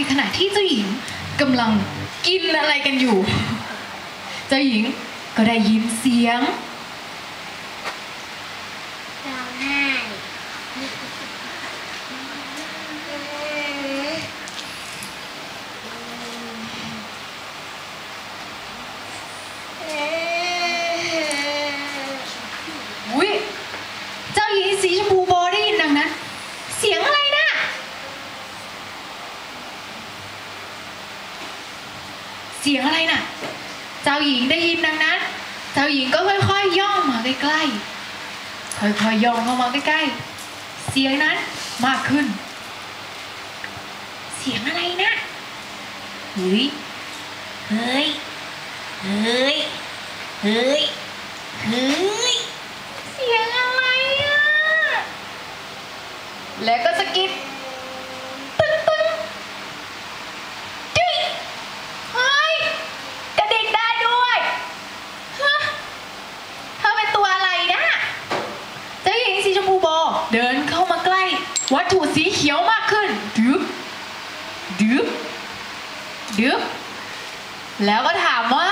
ในขณะที่เจ้าหญิงกำลังกินอะไรกันอยู่ เจ้าหญิงก็ได้ยินเสียงร้องไห้ เสียงอะไรน่ะ เจ้าหญิงได้ยินดังนั้น เจ้าหญิงก็ค่อยๆย่องมาใกล้ๆ ค่อยๆย่องเข้ามาใกล้ๆ เสียงนั้นมากขึ้น เสียงอะไรนะเฮ้ย เฮ้ย เฮ้ย เฮ้ย เฮ้ย เสียงอะไรอะ แล้วก็สะกิดตึ้งตึ้งจุ้ยเฮ้ย กระดิกได้ด้วยฮะเธอเป็นตัวอะไรนะเจ้าหญิงสีชมพูโบเดินเข้ามาใกล้ วัตถุสี เขียวมากขึ้นดึบดึบดึบแล้วก็ถามว่า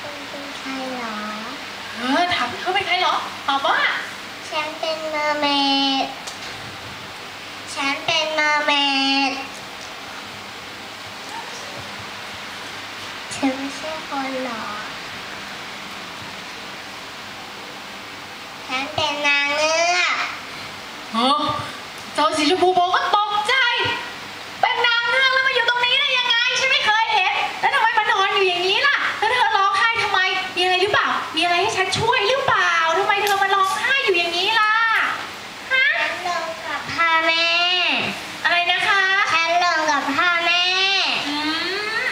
คุณเป็นใครเหรอ เออถามเขาเป็นใครเหรอตอบว่าฉันเป็นเมอร์เมด ฉันเป็นเมอร์เมดเธอไม่ใช่คนเหรอ ฉันเป็นนางเงือกเออเจ้าสีชมพูโบก็ตกใจ เป็นนางเงือกแล้วมาอยู่ตรงนี้ได้ยังไง ฉันไม่เคยเห็น แล้วทำไมมันนอนอยู่อย่างนี้ล่ะ แล้วเธอร้องไห้ทำไม มีอะไรหรือเปล่า มีอะไรให้ฉันช่วยหรือเปล่าทำไมเธอมาร้องไห้อยู่อย่างนี้ล่ะ ฮะ ฉันลงกับพ่อแม่ อะไรนะคะ ฉันลงกับพ่อแม่ อืม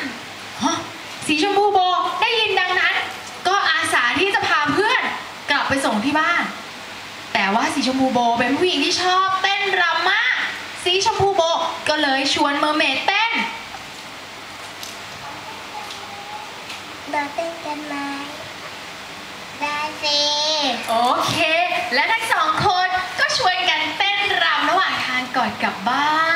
ฮะสีชมพูโบได้ยินดังนั้น ก็อาสาที่จะพาเพื่อนกลับไปส่งที่บ้าน แต่ว่าสีชมพูโบเป็นผู้หญิงที่ชอบเต้นรำมาก สีชมพูโบก็เลยชวนเมอร์เมดเต้นเราเต้นกันไหมได้สิโอเค และทั้งสองคนก็ชวนกันเต้นรำระหว่างทางก่อนกลับบ้าน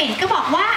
เจ้าหญิงสีชมพูโบเต้นก็บอกว่า